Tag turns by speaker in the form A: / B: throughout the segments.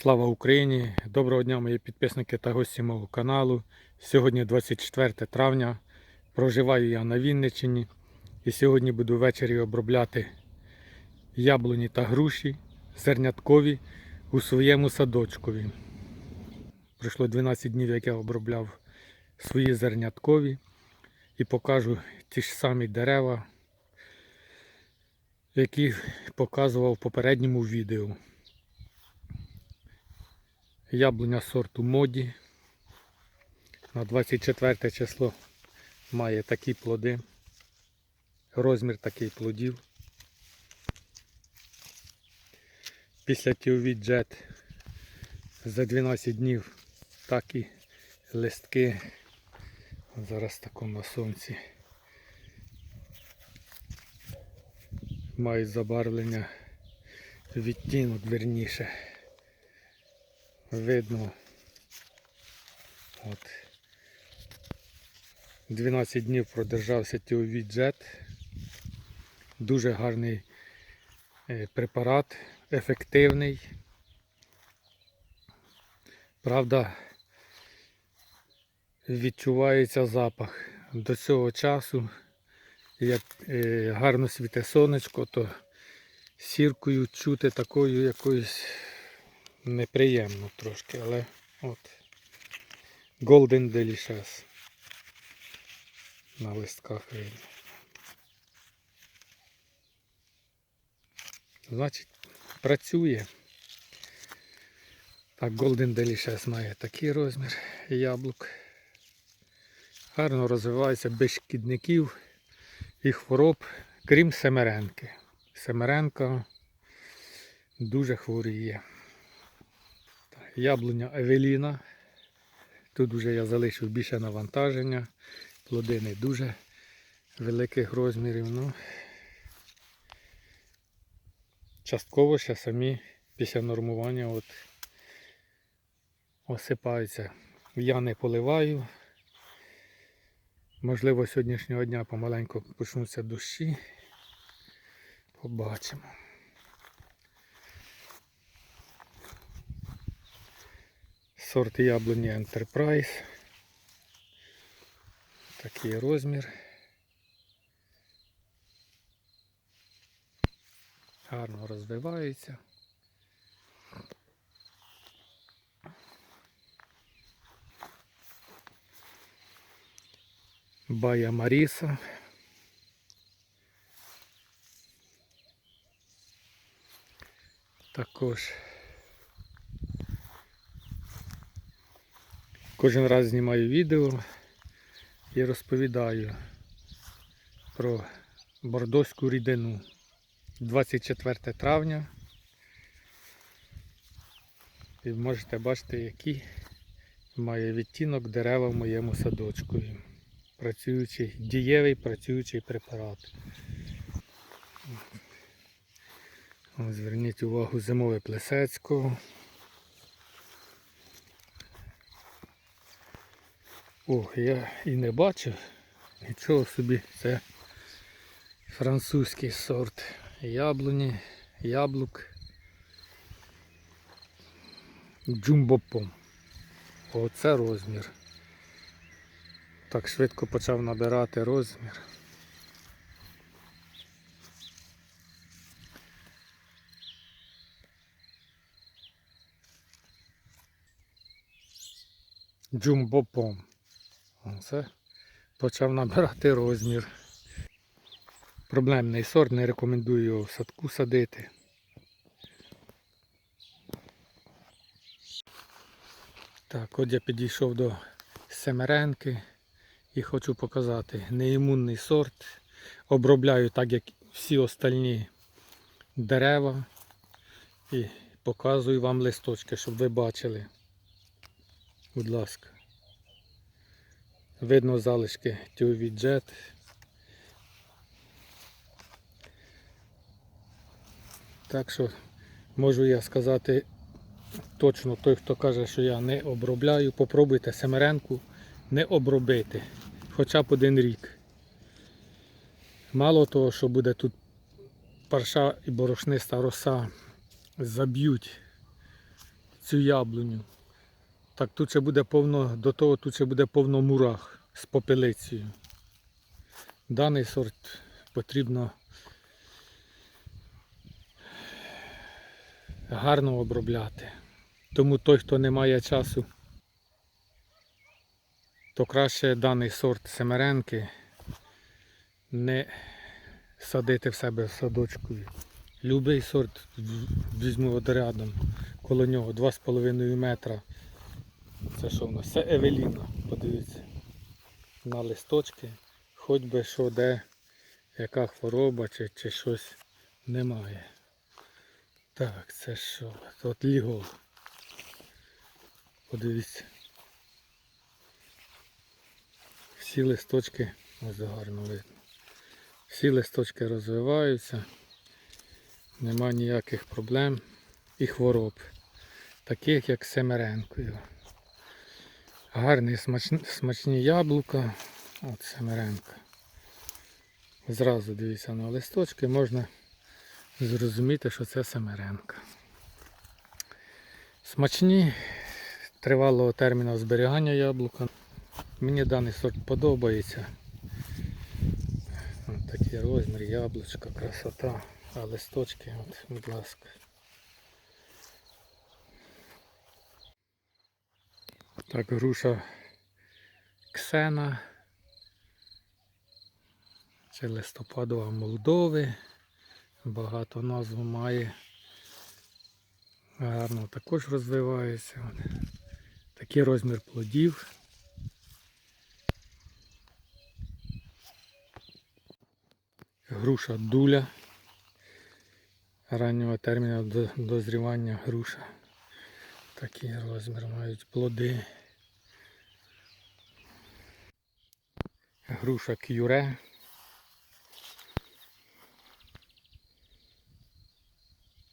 A: Слава Україні! Доброго дня, мої підписники та гості мого каналу. Сьогодні 24 травня. Проживаю я на Вінниччині і сьогодні буду ввечері обробляти яблуні та груші зерняткові у своєму садочкові. Пройшло 12 днів, як я обробляв свої зерняткові і покажу ті ж самі дерева, які показував в попередньому відео. Яблуня сорту моді. На 24 число має такі плоди. Розмір такий плодів. Після тіові джет за 12 днів такі листки. Зараз тако на сонці. Мають забарвлення відтінок верніше видно. От. 12 днів продержався тіові джет. Дуже гарний е, препарат, ефективний. Правда, відчувається запах. До цього часу, як е, гарно світе сонечко, то сіркою чути такою якоюсь неприємно трошки, але от Golden Delicious на листках видно. Значить, працює. Так, Golden Delicious має такий розмір яблук. Гарно розвивається без шкідників і хвороб, крім семеренки. Семеренка дуже хворіє. Яблуня Евеліна. Тут вже я залишив більше навантаження. Плоди не дуже великих розмірів. Ну, частково ще самі після нормування от осипаються. Я не поливаю. Можливо, сьогоднішнього дня помаленьку почнуться дощі. Побачимо. Сорт яблуні Enterprise. Такий розмір. Гарно розвивається. Бая Маріса. Також Кожен раз знімаю відео і розповідаю про бордоську рідину. 24 травня. І можете бачити, який має відтінок дерева в моєму садочку. Працюючий, дієвий працюючий препарат. Зверніть увагу зимове плесецького. О, я і не бачив. Нічого собі, це французький сорт яблуні, яблук. Джумбопом. Оце розмір. Так швидко почав набирати розмір. Джумбопом. Це почав набирати розмір. Проблемний сорт, не рекомендую його в садку садити. Так, от я підійшов до семеренки і хочу показати неімунний сорт. Обробляю так, як всі остальні дерева. І показую вам листочки, щоб ви бачили. Будь ласка. Видно залишки тюві джет. Так що можу я сказати точно той, хто каже, що я не обробляю, попробуйте семеренку не обробити хоча б один рік. Мало того, що буде тут парша і борошниста роса заб'ють цю яблуню. Так тут ще буде повно, до того тут ще буде повно мурах з попелицею. Даний сорт потрібно гарно обробляти. Тому той, хто не має часу, то краще даний сорт семеренки не садити в себе в садочку. Любий сорт візьму от рядом, коло нього 2,5 метра. Це що в нас? Це Евеліна, подивіться. На листочки, хоч би що де, яка хвороба чи, чи щось немає. Так, це що? От ліго. Подивіться. Всі листочки, ось гарно видно. Всі листочки розвиваються, нема ніяких проблем і хвороб, таких як семеренкою. Гарні смачні, смачні яблука, от семеренка. Зразу дивіться на листочки, можна зрозуміти, що це семеренка. Смачні тривалого терміну зберігання яблука. Мені даний сорт подобається. Ось такий розмір, яблучка, красота. А листочки, от, будь ласка. Так, груша Ксена. Це листопадова Молдови. Багато назв має. Гарно також розвивається. Такий розмір плодів. Груша дуля. Раннього терміну дозрівання груша. Такий розмір мають плоди. Груша кюре.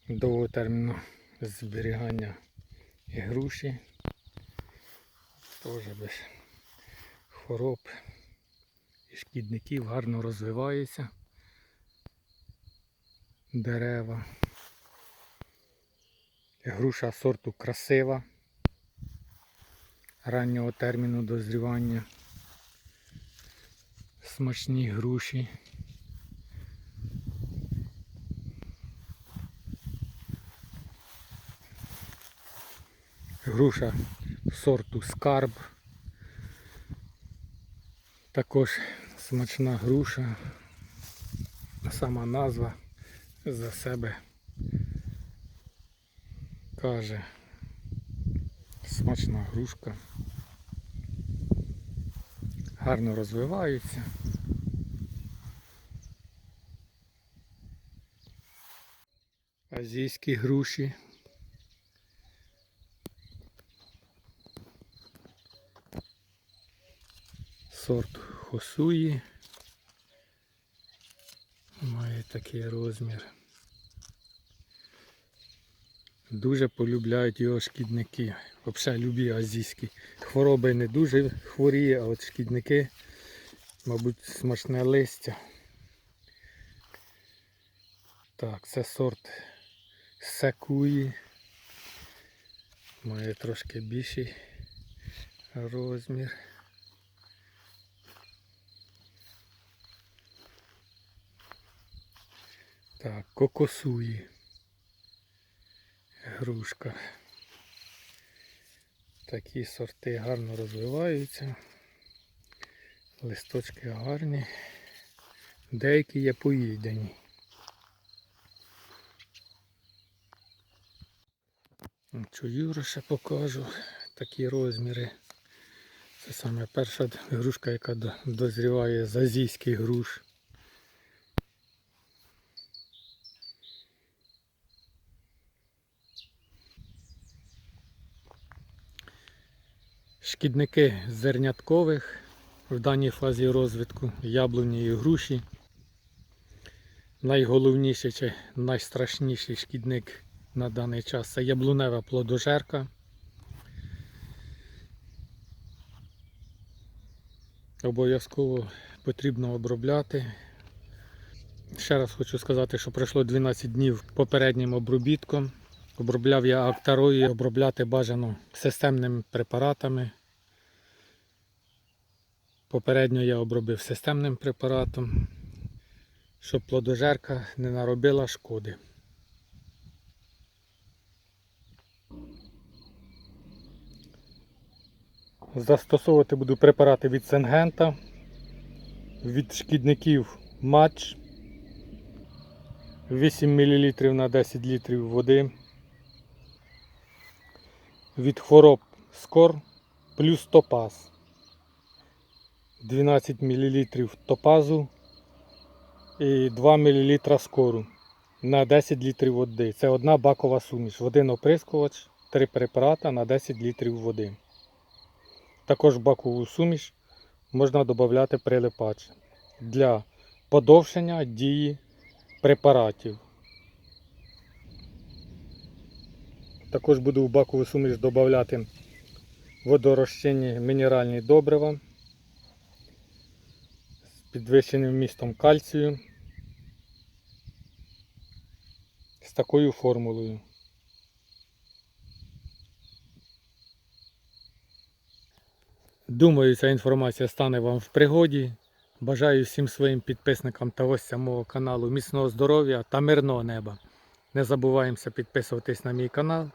A: Довго терміну зберігання і груші. Теж без хвороб і шкідників гарно розвиваються дерева. Груша сорту красива. Раннього терміну дозрівання. Смачні груші. Груша сорту скарб. Також смачна груша. Сама назва за себе каже. Смачна грушка. Гарно розвиваються. Азійські груші. Сорт хосуї. Має такий розмір. Дуже полюбляють його шкідники. Взагалі любі азійські. Хвороби не дуже хворіє, а от шкідники, мабуть, смачне листя. Так, це сорт секуї. Має трошки більший розмір. Так, кокосуї. Грушка. Такі сорти гарно розвиваються. Листочки гарні. Деякі є поїдені. Чую ще покажу такі розміри. Це саме перша грушка, яка дозріває з азійських груш. Шкідники зерняткових в даній фазі розвитку яблуні і груші. Найголовніший чи найстрашніший шкідник на даний час це яблунева плодожерка. Обов'язково потрібно обробляти. Ще раз хочу сказати, що пройшло 12 днів попереднім обробітком Обробляв я акторою, обробляти бажано системними препаратами. Попередньо я обробив системним препаратом, щоб плодожерка не наробила шкоди. Застосовувати буду препарати від Сенгента, від шкідників матч 8 мл на 10 літрів води. Від хвороб скор плюс топаз. 12 мл топазу і 2 мл скору на 10 літрів води. Це одна бакова суміш. Один оприскувач, 3 препарата на 10 літрів води. Також бакову суміш можна додати прилипач для подовшення дії препаратів. Також буду в бакову суміш додати водорозчинні мінеральні добрива з підвищеним вмістом кальцію з такою формулою. Думаю, ця інформація стане вам в пригоді. Бажаю всім своїм підписникам та гостям мого каналу міцного здоров'я та мирного неба. Не забуваємося підписуватись на мій канал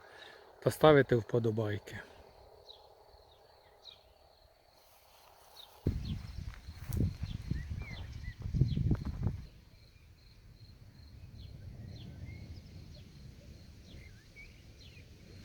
A: та ставити вподобайки.